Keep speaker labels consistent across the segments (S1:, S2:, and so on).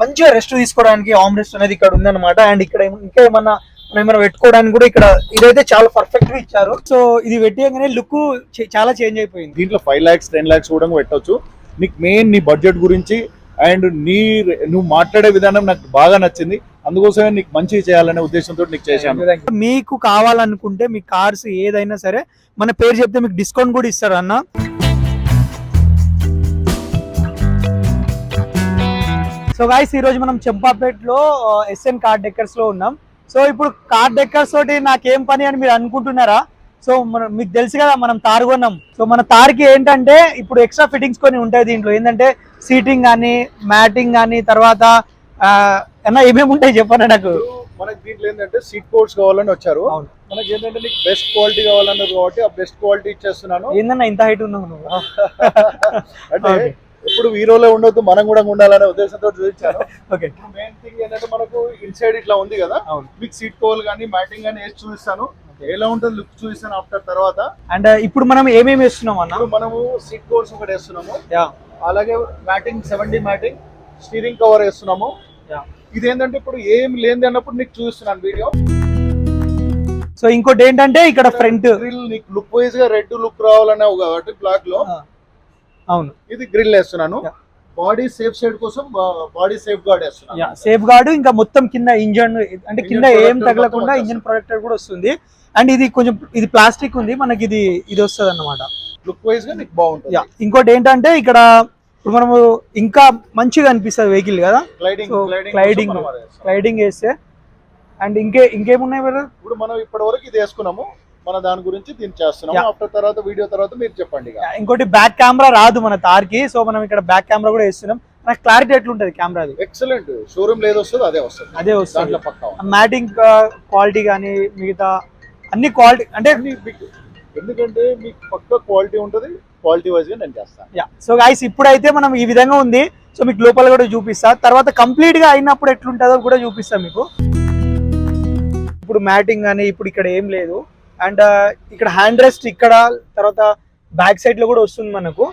S1: మంచిగా రెస్ట్ తీసుకోవడానికి ఆమ్ రెస్ట్ అనేది ఇక్కడ ఉందన్నమాట. అండ్ ఇక్కడ ఇంకా ఏమన్నా మనం ఏమైనా పెట్టుకోవడానికి కూడా ఇక్కడ ఇదైతే చాలా పర్ఫెక్ట్గా ఇచ్చారు. సో ఇది పెట్టగానే లుక్ చాలా చేంజ్ అయిపోయింది.
S2: దీంట్లో ఫైవ్ ల్యాక్స్ టెన్ ల్యాక్స్ కూడా పెట్టొచ్చు. నీకు మెయిన్ నీ బడ్జెట్ గురించి అండ్ నీ నువ్వు మాట్లాడే విధానం నాకు బాగా నచ్చింది. అందుకోసమే నీకు మంచిగా చేయాలనే ఉద్దేశంతో నీకు చేశాను.
S1: మీకు కావాలనుకుంటే మీ కార్స్ ఏదైనా సరే మన పేరు చెప్తే మీకు డిస్కౌంట్ కూడా ఇస్తారు అన్న సో గాయస్ ఈ రోజు మనం చెంపాపేటలో ఎస్ఎన్ కార్ డెక్కర్స్లో ఉన్నాం. సో ఇప్పుడు కార్ డెక్కర్స్ తోటి నాకేం పని అని మీరు అనుకుంటున్నారా? సో మనం మీకు తెలుసు కదా మనం తారు కొన్నాం. సో మన తార్కి ఏంటంటే ఇప్పుడు ఎక్స్ట్రా ఫిట్టింగ్స్ కొన్ని ఉంటాయి దీంట్లో. ఏంటంటే సీటింగ్ కానీ మ్యాటింగ్ కానీ తర్వాత అన్న ఏమేమి ఉంటాయి చెప్పండి నాకు?
S2: మనకి దీంట్లో ఏంటంటే సీట్ కోడ్స్ కావాలని వచ్చారు. మనకి ఏంటంటే నీకు బెస్ట్ క్వాలిటీ కావాలన్నారు కాబట్టి ఆ బెస్ట్ క్వాలిటీ ఇచ్చేస్తున్నాను.
S1: ఏందన్నా ఇంత హైట్ ఉన్నావు నువ్వు?
S2: అంటే. ఎప్పుడు హీరోలో ఉండొద్దు మనం కూడా ఉండాలనే ఉద్దేశంతో చూపించాను
S1: ఓకే
S2: మెయిన్ థింగ్ ఏంటంటే మనకు ఇన్సైడ్ ఇట్లా ఉంది కదా. మీకు సీట్ కోల్ కానీ మ్యాటింగ్ కానీ వేసి చూపిస్తాను. ఎలా ఉంటుంది లుక్ చూపిస్తాను ఆఫ్టర్ తర్వాత.
S1: అండ్ ఇప్పుడు మనం ఏమేమి వేస్తున్నాం అన్న?
S2: మనము సీట్ కోర్స్ ఒకటి వేస్తున్నాము.
S1: యా
S2: అలాగే matting seventy matting steering cover వేస్తున్నాము.
S1: యా
S2: ఇది ఏంటంటే ఇప్పుడు ఏం లేనిది అన్నప్పుడు నీకు చూపిస్తున్నాను వీడియో
S1: సో ఇంకోటి ఏంటంటే ఇక్కడ ఫ్రంట్
S2: లుక్ వైజ్గా రెడ్ లుక్ రావాలనే కాబట్టి బ్లాక్లో.
S1: అవును.
S2: ఇది గ్రిల్ వేస్తున్నాను. బాడీ సేఫ్ సైడ్ కోసం బాడీ సేఫ్ గార్డ్ వేస్తున్నాను.
S1: యా సేఫ్ గార్డ్ ఇంకా మొత్తం కింద ఇంజన్ అంటే కింద ఏం తగలకుండా ఇంజన్ ప్రొటెక్టర్ కూడా వస్తుంది. అండ్ ఇది కొంచెం ఇది ప్లాస్టిక్ ఉంది మనకి ఇది ఇది వస్తుంది అన్నమాట
S2: లుక్ వైజ్గా నీకు బాగుంటుంది.
S1: యా ఇంకోటి ఏంటంటే ఇక్కడ ఇప్పుడు మనము ఇంకా మంచిగా అనిపిస్తుంది వెహికల్ కదా.
S2: గ్లైడింగ్
S1: స్లైడింగ్ వేస్తే. అండ్ ఇంకే ఇంకేమున్నాయి బ్రదర్?
S2: ఇప్పుడు మనం ఇప్పటి వరకు ఇది వేసుకున్నాము. మన దాని గురించి దీన్ని చేస్తున్నాము.
S1: Yeah.
S2: ఆఫ్టర్ తర్వాత వీడియో తర్వాత మీరు చెప్పండి ఇక.
S1: ఇంకోటి బ్యాక్ కెమెరా రాదు మన తార్కి. సో మనం ఇక్కడ బ్యాక్ కెమెరా కూడా వేస్తున్నాం. నాకు క్లారిటీ ఎట్లుంటది కెమెరాది
S2: ఎక్సలెంట్ షోరూమ్ లేదు వస్తుంది అదే వస్తుంది.
S1: అదే వస్తుంది. మ్యాటింగ్ క్వాలిటీ కానీ మిగతా అన్ని క్వాలిటీ అంటే
S2: ఎందుకంటే మీకు పక్క క్వాలిటీ ఉంటుంది క్వాలిటీ వైజ్గా నేను చేస్తాను.
S1: యా సో గైస్ ఇప్పుడైతే మనం ఈ విధంగా ఉంది. సో మీకు లోపల కూడా చూపిస్తా. తర్వాత కంప్లీట్గా అయినప్పుడు ఎట్లుంటుందో కూడా చూపిస్తా మీకు. ఇప్పుడు మ్యాటింగ్ కానీ ఇప్పుడు ఇక్కడ ఏం లేదు. అండ్ ఇక్కడ హ్యాండ్ రెస్ట్ ఇక్కడ తర్వాత బ్యాక్ సైడ్లో కూడా వస్తుంది మనకు.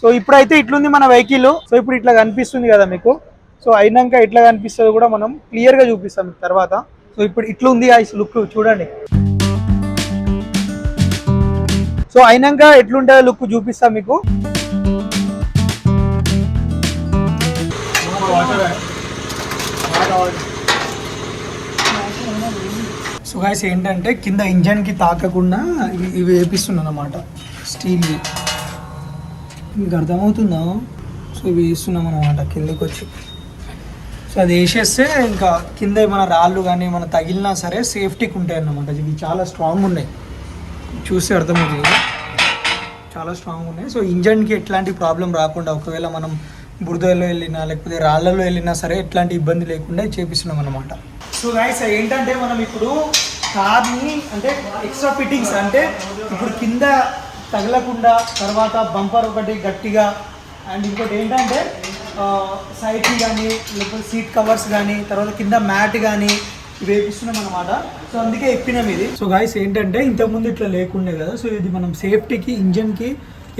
S1: సో ఇప్పుడైతే ఇట్లుంది మన వెహికల్. సో ఇప్పుడు ఇట్లా కనిపిస్తుంది కదా మీకు. సో అయినాక ఎట్లా కనిపిస్తుంది కూడా మనం క్లియర్గా చూపిస్తాం తర్వాత. సో ఇప్పుడు ఇట్లుంది ఐస్ లుక్ చూడండి. సో అయినాక ఎట్లుంటుందో లుక్ చూపిస్తాం మీకు. గాయస్ ఏంటంటే కింద ఇంజన్కి తాకకుండా ఇవి ఇవి వేపిస్తున్నాను అనమాట స్టీల్ మీకు అర్థమవుతుందా? సో ఇవి వేస్తున్నాం అనమాట కిందకి వచ్చి సో అది వేసేస్తే ఇంకా కింద ఏమైనా రాళ్ళు కానీ ఏమైనా తగిలినా సరే సేఫ్టీకి ఉంటాయి అన్నమాట ఇవి చాలా స్ట్రాంగ్ ఉన్నాయి. చూస్తే అర్థమవుతుంది చాలా స్ట్రాంగ్ ఉన్నాయి. సో ఇంజన్కి ఎట్లాంటి ప్రాబ్లం రాకుండా ఒకవేళ మనం బురదలో వెళ్ళినా లేకపోతే రాళ్ళలో వెళ్ళినా సరే ఎట్లాంటి ఇబ్బంది లేకుండా చేపిస్తున్నాం అనమాట సో గైస్ ఏంటంటే మనం ఇప్పుడు కార్ని అంటే ఎక్స్ట్రా ఫిట్టింగ్స్ అంటే ఇప్పుడు కింద తగలకుండా తర్వాత బంపర్ ఒకటి గట్టిగా అండ్ ఇంకోటి ఏంటంటే సైడ్కి కానీ లేకపోతే సీట్ కవర్స్ కానీ తర్వాత కింద మ్యాట్ కానీ వేపిస్తున్నాం అనమాట సో అందుకే ఎక్కినాం ఇది. సో గాయస్ ఏంటంటే ఇంతకుముందు ఇట్లా లేకుండే కదా. సో ఇది మనం సేఫ్టీకి ఇంజన్కి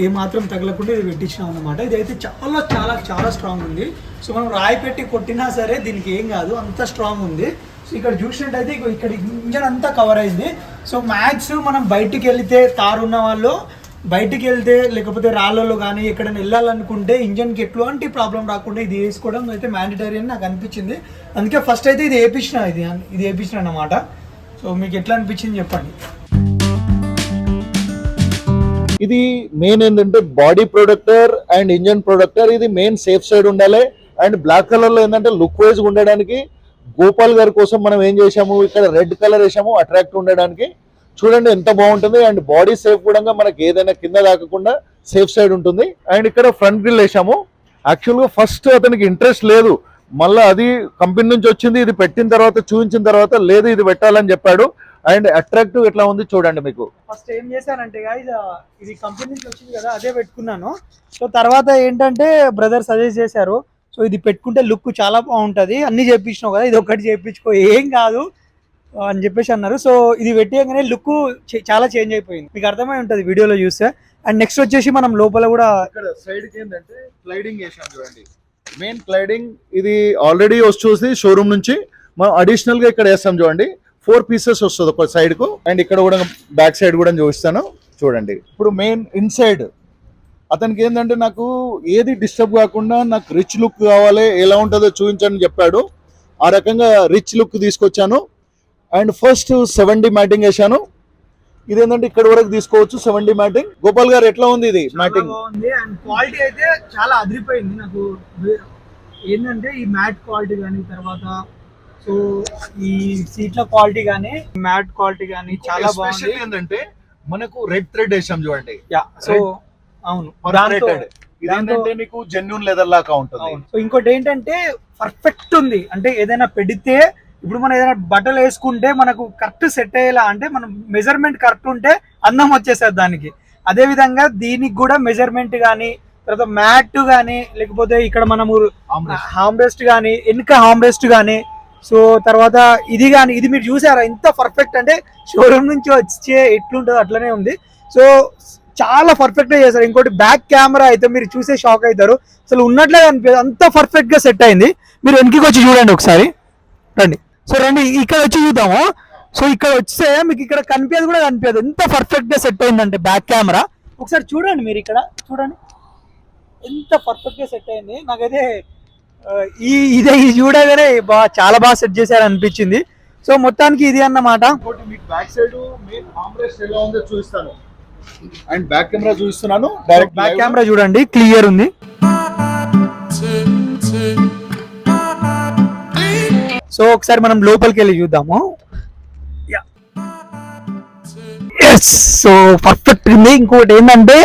S1: ఏ మాత్రం తగలకుండా ఇది పెట్టించినాం అనమాట ఇది అయితే చాలా చాలా చాలా స్ట్రాంగ్ ఉంది. సో మనం రాయి పెట్టి కొట్టినా సరే దీనికి ఏం కాదు. అంత స్ట్రాంగ్ ఉంది. సో ఇక్కడ చూసినట్టయితే ఇక్కడ ఇంజన్ అంతా కవర్ అయింది. సో మ్యాక్స్ మనం బయటికి వెళ్తే తారు ఉన్న వాళ్ళు బయటికి వెళ్తే లేకపోతే రాళ్ళలో కానీ ఎక్కడైనా వెళ్ళాలనుకుంటే ఇంజన్కి ఎట్లాంటి ప్రాబ్లం రాకుండా ఇది వేసుకోవడం అయితే మ్యాండటరీ అని నాకు అనిపించింది. అందుకే ఫస్ట్ అయితే ఇది వేయించిన ఇది ఇది వేయించిన అన్నమాట. సో మీకు ఎట్లా అనిపించింది చెప్పండి.
S2: ఇది మెయిన్ ఏంటంటే body protector and engine protector ఇది మెయిన్ సేఫ్ సైడ్ ఉండాలి. అండ్ బ్లాక్ కలర్లో ఏంటంటే లుక్ వైజ్ ఉండడానికి గోపాల్ గారి కోసం మనం ఏం చేసాము ఇక్కడ రెడ్ కలర్ వేసాము అట్రాక్ట్ ఉండడానికి. చూడండి ఎంత బాగుంటుంది. అండ్ బాడీ సేఫ్ కూడా మనకి ఏదైనా కింద తాకకుండా సేఫ్ సైడ్ ఉంటుంది. అండ్ ఇక్కడ ఫ్రంట్ గ్రిల్ వేసాము యాక్చువల్గా ఫస్ట్ అతనికి ఇంట్రెస్ట్ లేదు. మళ్ళీ అది కంపెనీ నుంచి వచ్చింది ఇది పెట్టిన తర్వాత చూపించిన తర్వాత లేదు ఇది పెట్టాలని చెప్పాడు. అండ్ అట్రాక్టివ్ ఎట్లా ఉంది చూడండి మీకు.
S1: ఫస్ట్ ఏం చేశానంటే guys, ఇది కంపెనీ నుంచి వచ్చింది కదా అదే పెట్టుకున్నాను. సో తర్వాత ఏంటంటే బ్రదర్ సజెస్ట్ చేశారు సో ఇది పెట్టుకుంటే లుక్ చాలా బాగుంటుంది. అన్ని చేయించినావు కదా ఇది ఒకటి చేయించుకో ఏం కాదు అని చెప్పేసి అన్నారు. సో ఇది పెట్టేయగానే లుక్ చాలా చేంజ్ అయిపోయింది. మీకు అర్థమై ఉంటుంది వీడియోలో చూస్తే. అండ్ నెక్స్ట్ వచ్చేసి మనం లోపల కూడా
S2: ఇక్కడ సైడ్కి ఏంటంటే క్లైడింగ్ వేసాం చూడండి. మెయిన్ క్లైడింగ్ ఇది ఆల్రెడీ వచ్చి షోరూమ్ నుంచి మనం అడిషనల్గా ఇక్కడ వేస్తాం చూడండి. ఫోర్ పీసెస్ వస్తుంది ఒక సైడ్కు. అండ్ ఇక్కడ కూడా బ్యాక్ సైడ్ కూడా చూపిస్తాను. చూడండి. ఇప్పుడు మెయిన్ ఇన్సైడ్ అతనికి ఏంటంటే నాకు ఏది డిస్టర్బ్ కాకుండా నాకు రిచ్ లుక్ కావాలి ఎలా ఉంటుందో చూపించని చెప్పాడు. ఆ రకంగా రిచ్ లుక్ తీసుకొచ్చాను. అండ్ ఫస్ట్ సెవెంటీ మ్యాటింగ్ వేసాను ఇదేంటంటే ఇక్కడ వరకు తీసుకోవచ్చు సెవెంటీ మ్యాటింగ్ గోపాల్ గారు ఎట్లా ఉంది ఇది మ్యాటింగ్
S1: అండ్ క్వాలిటీ అయితే చాలా అదిరిపోయింది నాకు. ఏంటంటే ఈ మ్యాట్ క్వాలిటీ కానీ తర్వాత సో ఈ సీట్ల క్వాలిటీ కానీ మ్యాట్ క్వాలిటీ కానీ చాలా బాగుంది.
S2: ఏంటంటే మనకు రెడ్ థ్రెడ్ వేసాం చూడండి.
S1: యా సో అవును.
S2: ఇదేంటంటే నీకు జెన్యున్ లెదర్ లాగా ఉంటుంది.
S1: సో ఇంకోటి ఏంటంటే పర్ఫెక్ట్ ఉంది. అంటే ఏదైనా పెడితే ఇప్పుడు మనం ఏదైనా బట్టలు వేసుకుంటే మనకు కరెక్ట్ సెట్ అయ్యేలా అంటే మనం మెజర్మెంట్ కరెక్ట్ ఉంటే అందం వచ్చేసేది దానికి. అదే విధంగా దీనికి కూడా మెజర్మెంట్ కానీ తర్వాత మ్యాట్ కానీ లేకపోతే ఇక్కడ మనము హామ్ రెస్ట్ కానీ వెనుక హామ్ రెస్ట్ కానీ సో తర్వాత ఇది కానీ ఇది మీరు చూసారా? ఇంత పర్ఫెక్ట్ అంటే షోరూమ్ నుంచి వచ్చే ఎట్లుంటుందో అట్లనే ఉంది. సో చాలా పర్ఫెక్ట్గా చేశారు. ఇంకోటి బ్యాక్ కెమెరా అయితే మీరు చూసే షాక్ అవుతారు. అసలు ఉన్నట్లే అనిపించదు అంత పర్ఫెక్ట్గా సెట్ అయింది. మీరు వెనక్కి వచ్చి చూడండి ఒకసారి. రండి. సో రండి. ఇక్కడ వచ్చి చూద్దాము. సో ఇక్కడ వస్తే మీకు ఇక్కడ కనిపించదు కూడా కనిపించదు. ఎంత పర్ఫెక్ట్గా సెట్ అయిందంటే బ్యాక్ కెమెరా ఒకసారి చూడండి మీరు ఇక్కడ. చూడండి. ఎంత పర్ఫెక్ట్గా సెట్ అయింది. నాకైతే ఈ ఇదే ఇది చూడగానే బాగా చాలా బాగా సెట్ చేశారు అనిపించింది. సో మొత్తానికి ఇది అన్నమాట.
S2: ఇంకోటి మీకు బ్యాక్ సైడ్ చూస్తాను ఉందో అండ్ బ్యాక్ కెమెరా చూపిస్తున్నాను. డైరెక్ట్
S1: బ్యాక్ కెమెరా చూడండి క్లియర్ ఉంది. సో ఒకసారి మనం లోపలికి వెళ్ళి చూద్దాము. సో పర్ఫెక్ట్ ఉంది. ఇంకోటి ఏంటంటే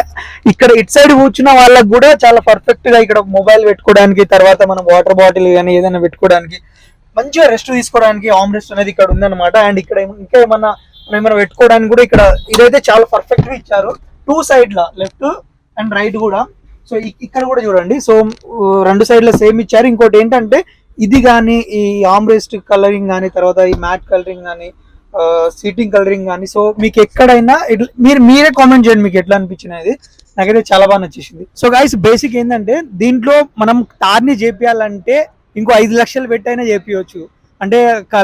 S1: ఇక్కడ ఇటు సైడ్ కూర్చున్న వాళ్ళకి కూడా చాలా పర్ఫెక్ట్గా ఇక్కడ మొబైల్ పెట్టుకోవడానికి తర్వాత మనం వాటర్ బాటిల్ కానీ ఏదైనా పెట్టుకోవడానికి మంచిగా రెస్ట్ తీసుకోవడానికి ఆమ్ రెస్ట్ అనేది ఇక్కడ ఉందన్నమాట. అండ్ ఇక్కడ ఇంకా ఏమన్నా మనం పెట్టుకోవడానికి కూడా ఇక్కడ ఇదైతే చాలా పర్ఫెక్ట్గా ఇచ్చారు. టూ సైడ్ లా లెఫ్ట్ అండ్ రైట్ కూడా. సో ఇక్కడ కూడా చూడండి. సో రెండు సైడ్ల సేమ్ ఇచ్చారు. ఇంకోటి ఏంటంటే ఇది కానీ ఈ ఆమ్రెస్ట్ కలరింగ్ కానీ తర్వాత ఈ మ్యాట్ కలరింగ్ కానీ సీటింగ్ కలరింగ్ కానీ సో మీకు ఎక్కడైనా మీరు మీరే కామెంట్ చేయండి మీకు ఎట్లా అనిపించినది. నాకైతే చాలా బాగా నచ్చేసింది. సో గైస్ బేసిక్ ఏంటంటే దీంట్లో మనం తార్ని చేపియాలంటే ఇంకో ఐదు లక్షలు పెట్టైనా చేపించవచ్చు అంటే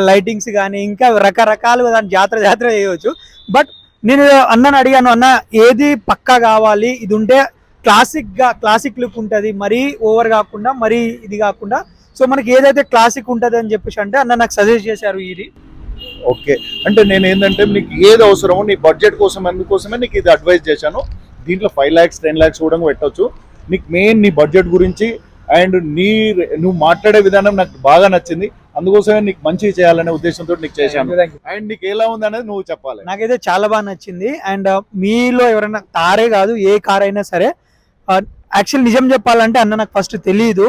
S1: లైటింగ్స్ కానీ ఇంకా రకరకాలుగా దాని జాతర జాతర చేయవచ్చు. బట్ నేను అన్నని అడిగాను అన్న ఏది పక్కా కావాలి? ఇది ఉంటే క్లాసిక్గా క్లాసిక్ లుక్ ఉంటుంది మరీ ఓవర్ కాకుండా మరీ ఇది కాకుండా. సో మనకి ఏదైతే క్లాసిక్ ఉంటుంది అని చెప్పేసి అంటే అన్న నాకు సజెస్ట్ చేశారు ఇది.
S2: ఓకే. అంటే నేను ఏంటంటే నీకు ఏది అవసరమో నీ బడ్జెట్ కోసం అందుకోసమే నీకు ఇది అడ్వైజ్ చేశాను. దీంట్లో ఫైవ్ ల్యాక్స్ టెన్ ల్యాక్స్ కూడా పెట్టవచ్చు నీకు మెయిన్ నీ బడ్జెట్ గురించి అండ్ నీ నువ్వు మాట్లాడే విధానం నాకు బాగా నచ్చింది. అందుకోసమే నీకు మంచి చేయాలనే ఉద్దేశంతో నీకు చేశాను. అండ్ నీకు ఎలా ఉంది అనేది నువ్వు చెప్పాలి.
S1: నాకైతే చాలా బాగా నచ్చింది. అండ్ మీలో ఎవరైనా కారే కాదు ఏ కార్ అయినా సరే యాక్చువల్ నిజం చెప్పాలంటే అన్న నాకు ఫస్ట్ తెలియదు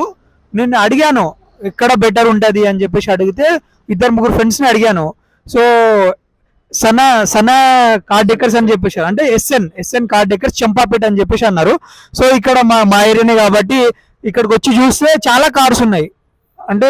S1: నేను అడిగాను ఎక్కడ బెటర్ ఉంటుంది అని చెప్పేసి అడిగితే ఇద్దరు ముగ్గురు ఫ్రెండ్స్ని అడిగాను. So Sana Sana car decors అని చెప్పేసి అంటే S N S N car decors Champapet అని చెప్పేసి అన్నారు. సో ఇక్కడ మా మా ఏరియానే కాబట్టి ఇక్కడికి వచ్చి చూస్తే చాలా కార్స్ ఉన్నాయి. అంటే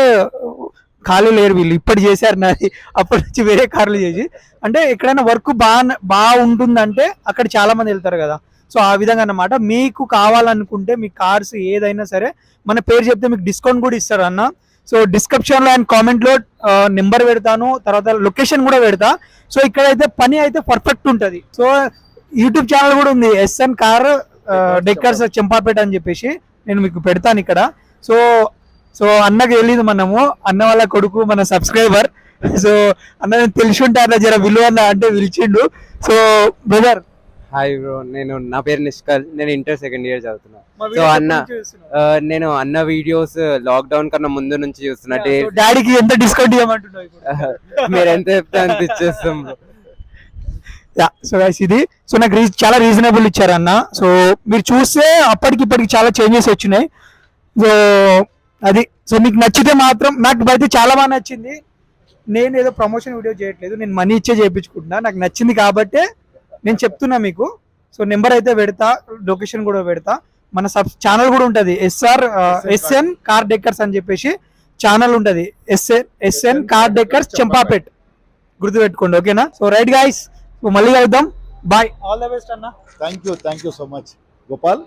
S1: ఖాళీ లేరు వీళ్ళు. ఇప్పటి చేశారు నాది. అప్పటి నుంచి వేరే కార్లు చేసి. అంటే ఎక్కడైనా వర్క్ బాగా బాగా ఉంటుందంటే అక్కడ చాలా మంది వెళ్తారు కదా. సో ఆ విధంగా అన్నమాట. మీకు కావాలనుకుంటే మీ కార్స్ ఏదైనా సరే మన పేరు చెప్తే మీకు డిస్కౌంట్ కూడా ఇస్తారు అన్న. సో డిస్క్రిప్షన్లో అండ్ కామెంట్లో నెంబర్ పెడతాను. తర్వాత లొకేషన్ కూడా పెడతా. సో ఇక్కడైతే పని అయితే పర్ఫెక్ట్ ఉంటది. సో యూట్యూబ్ ఛానల్ కూడా ఉంది. ఎస్ఎన్ కార్ డెక్కర్స్ చెంపాపేట అని చెప్పేసి నేను మీకు పెడతాను ఇక్కడ. సో సో అన్నకి తెలియదు మనము. అన్న వాళ్ళ కొడుకు మన సబ్స్క్రైబర్ సో అన్న నేను తెలిసి ఉంటారు జర విలువ అన్న అంటే పిలిచిండు. సో బ్రదర్
S3: హాయ్ బ్రో నేను నా పేరు నిష్కల్. నేను ఇంటర్ సెకండ్ ఇయర్ చదువుతున్నా. సో అన్న నేను అన్న వీడియోస్ లాక్డౌన్ కన్నా ముందు నుంచి చూస్తున్నా.
S1: డాడీకి ఎంత డిస్కౌంట్ ఇవ్వమంటున్నావు
S3: మీరు ఎంత చెప్తే అంత ఇచ్చేస్తాం
S1: సో గైస్ ఇది. సో నాకు రీ- చాలా రీజనబుల్ ఇచ్చారు అన్న. సో మీరు చూస్తే అప్పటికి ఇప్పటికి చాలా చేంజెస్ వచ్చినాయి. సో అది సో మీకు నచ్చితే మాత్రం నాకు అయితే చాలా బాగా నచ్చింది. నేను ఏదో ప్రమోషన్ వీడియో చేయట్లేదు నేను మనీ ఇచ్చే చేయించుకుంటున్నా నాకు నచ్చింది కాబట్టే నేను చెప్తున్నా మీకు. సో నెంబర్ అయితే పెడతా లొకేషన్ కూడా పెడతా. మన సబ్ ఛానల్ కూడా ఉంటుంది. ఎస్ఆర్ ఎస్ఎన్ కార్ డెక్కర్స్ అని చెప్పేసి ఛానల్ ఉంటుంది. S N S N car decors Champapet గుర్తుపెట్టుకోండి ఓకేనా? సో రైట్ గాయస్ మళ్ళీ కలుద్దాం. బాయ్ ఆల్ ద బెస్ట్ అన్న.
S2: Thank you thank you so much Gopal